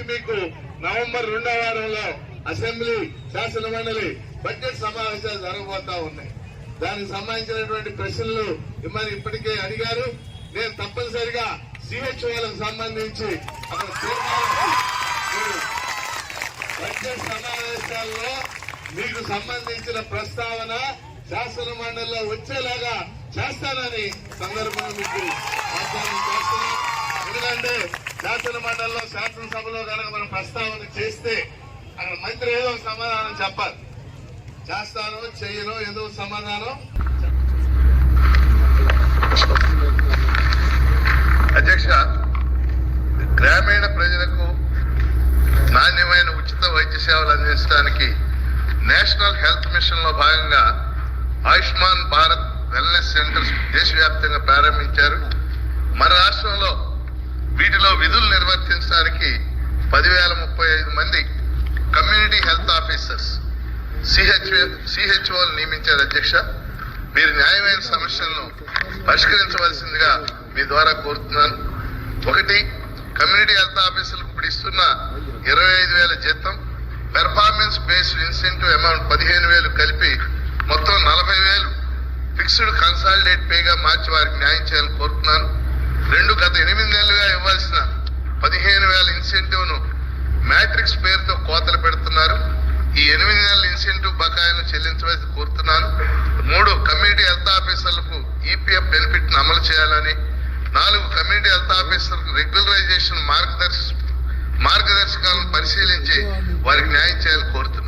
నుంచి మీకు నవంబర్ రెండో వారంలో అసెంబ్లీ శాసన మండలి బడ్జెట్ సమావేశాలు జరగబోతా ఉన్నాయి. దానికి సంబంధించినటువంటి ప్రశ్నలు మిమ్మల్ని ఇప్పటికే అడిగారు. నేను తప్పనిసరిగా సిహెచ్ఓలకు సంబంధించి బడ్జెట్ సమావేశాల్లో మీకు సంబంధించిన ప్రస్తావన శాసన మండలిలో వచ్చేలాగా చేస్తానని సందర్భంగా మీకు ఎందుకంటే శాసన మండలిలో శాసనసభలో కనుక మనం ప్రస్తావన చేస్తే అక్కడ మంత్రి ఏదో సమాధానం చెప్పాలి. చేస్తాను చేయను ఏదో సమాధానం అధ్యక్ష గ్రామీణ ప్రజలకు నాణ్యమైన ఉచిత వైద్య సేవలు అందించడానికి నేషనల్ హెల్త్ మిషన్లో భాగంగా ఆయుష్మాన్ భారత్ వెల్నెస్ సెంటర్స్ దేశవ్యాప్తంగా ప్రారంభించారు. మన రాష్ట్రంలో వీటిలో విధులు నిర్వర్తించడానికి పదివేల ముప్పై ఐదు మంది కమ్యూనిటీ హెల్త్ ఆఫీసర్స్ సిహెచ్ సిహెచ్ఓలు నియమించారు అధ్యక్ష. మీరు న్యాయమైన సమస్యలను పరిష్కరించవలసిందిగా మీ ద్వారా కోరుతున్నాను. ఒకటి కమ్యూనిటీ హెల్త్ ఆఫీసులకు ఇప్పుడు ఇస్తున్న ఇరవై ఐదు వేల జీతం పెర్ఫార్మెన్స్ బేస్డ్ ఇన్సెంటివ్ అమౌంట్ పదిహేను వేలు కలిపి మొత్తం నలభై వేలు ఫిక్స్డ్ కన్సాలిడేట్ పేగా మార్చి వారికి న్యాయం చేయాలని కోరుతున్నాను. రెండు గత ఎనిమిది నెలలుగా ఇవ్వాల్సిన పదిహేను వేల ఇన్సెంటివ్ను మ్యాట్రిక్స్ పేరుతో కోతలు పెడుతున్నారు. ఈ ఎనిమిది నెలల ఇన్సెంటివ్ బకాయిలను చెల్లించవలసి కోరుతున్నాను. మూడు కమ్యూనిటీ హెల్త్ ఆఫీసర్లకు ఈపీఎఫ్ బెనిఫిట్ను అమలు చేయాలని నాలుగు కమ్యూనిటీ హెల్త్ ఆఫీసర్లకు రెగ్యులరైజేషన్ మార్గదర్శ మార్గదర్శకాలను పరిశీలించి వారికి న్యాయం చేయాలని కోరుతున్నాను.